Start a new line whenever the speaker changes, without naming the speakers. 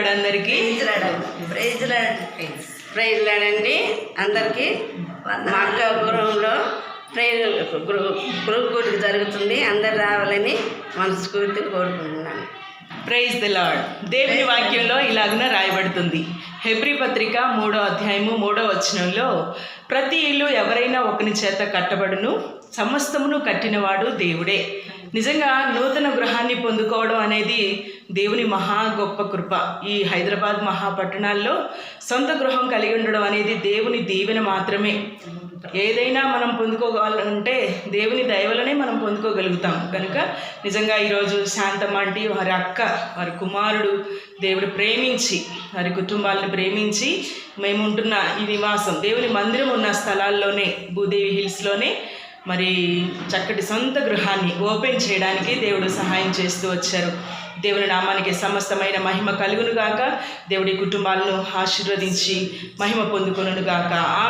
Lord అందరికీ
praise lord
praise లాడండి అందరికీ మా అక్క గృహంలో ప్రైజ్ గ్రూ- గ్రూప్ గుడికి జరుగుతుంది. అందరు రావాలని మనస్ఫూర్తిగా కోరుకుంటున్నాను.
ప్రైజ్ ద లాడ్ దేవుని వాక్యంలో ఇలాగున రాయబడుతుంది. హెబ్రి పత్రిక మూడో అధ్యాయము మూడో వచనంలో ప్రతి ఇల్లు ఎవరైనా ఒకని చేత కట్టబడును సమస్తమును కట్టినవాడు దేవుడే. నిజంగా నూతన గృహాన్ని పొందుకోవడం అనేది దేవుని మహా గొప్ప కృప. ఈ హైదరాబాద్ మహాపట్టణాల్లో సొంత గృహం కలిగి ఉండడం అనేది దేవుని దీవెన మాత్రమే. ఏదైనా మనం పొందుకోవాలంటే దేవుని దయవలనే మనం పొందుకోగలుగుతాం. కనుక నిజంగా ఈరోజు శాంతమ్మ అంటే వారి అక్క వారి కుమారుడు దేవుడు ప్రేమించి వారి కుటుంబాలను ప్రేమించి మేము ఉంటున్న ఈ నివాసం దేవుని మందిరం ఉన్న స్థలాల్లోనే భూదేవి హిల్స్లోనే మరి చక్కటి సొంత గృహాన్ని ఓపెన్ చేయడానికి దేవుడు సహాయం చేస్తూ వచ్చారు. దేవుని నామానికి సమస్తమైన మహిమ కలుగునుగాక. దేవుడి కుటుంబాలను ఆశీర్వదించి మహిమ పొందుకొనుగాక.
ఆ